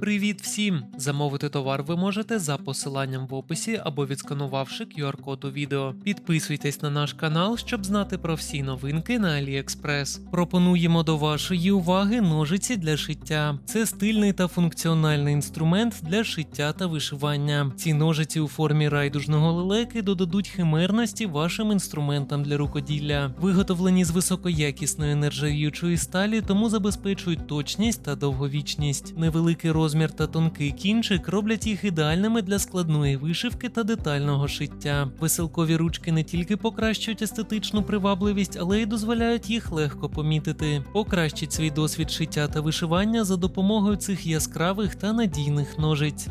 Привіт всім! Замовити товар ви можете за посиланням в описі або відсканувавши QR-код у відео. Підписуйтесь на наш канал, щоб знати про всі новинки на AliExpress. Пропонуємо до вашої уваги ножиці для шиття. Це стильний та функціональний інструмент для шиття та вишивання. Ці ножиці у формі райдужного лелеки додадуть химерності вашим інструментам для рукоділля. Виготовлені з високоякісної нержавіючої сталі, тому забезпечують точність та довговічність. Невеликий розмір та тонкий кінчик роблять їх ідеальними для складної вишивки та детального шиття. Веселкові ручки не тільки покращують естетичну привабливість, але й дозволяють їх легко помітити. Покращить свій досвід шиття та вишивання за допомогою цих яскравих та надійних ножиць.